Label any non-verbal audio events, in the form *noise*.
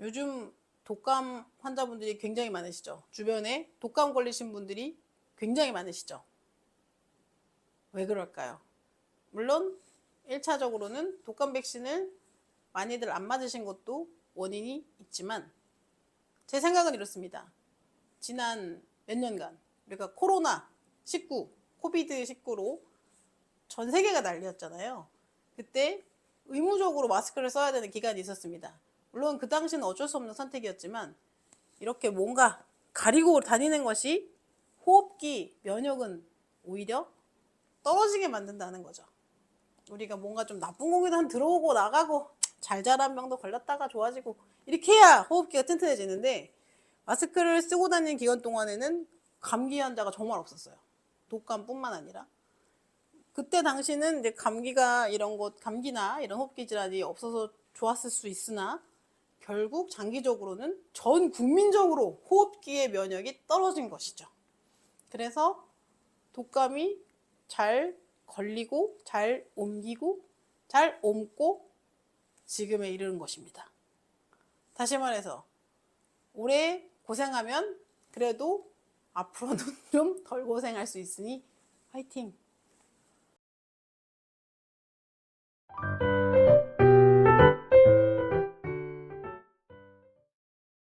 요즘 독감 환자분들이 굉장히 많으시죠. 주변에 독감 걸리신 분들이 굉장히 많으시죠. 왜 그럴까요? 물론 1차적으로는 독감 백신을 많이들 안 맞으신 것도 원인이 있지만 제 생각은 이렇습니다. 지난 몇 년간 우리가 코로나 19, 코비드 19로 전 세계가 난리였잖아요. 그때 의무적으로 마스크를 써야 되는 기간이 있었습니다. 물론 그 당시는 어쩔 수 없는 선택이었지만 이렇게 뭔가 가리고 다니는 것이 호흡기 면역은 오히려 떨어지게 만든다는 거죠. 우리가 뭔가 좀 나쁜 공기도 한 들어오고 나가고 잘 자란 병도 걸렸다가 좋아지고 이렇게 해야 호흡기가 튼튼해지는데 마스크를 쓰고 다니는 기간 동안에는 감기 환자가 정말 없었어요. 독감뿐만 아니라 그때 당시는 이제 감기가 이런 것 감기나 이런 호흡기 질환이 없어서 좋았을 수 있으나 결국 장기적으로는 전 국민적으로 호흡기의 면역이 떨어진 것이죠. 그래서 독감이 잘 걸리고 잘 옮기고 잘 옮고 지금에 이르는 것입니다. 다시 말해서 올해 고생하면 그래도 앞으로는 *laughs* 좀 덜 고생할 수 있으니 화이팅!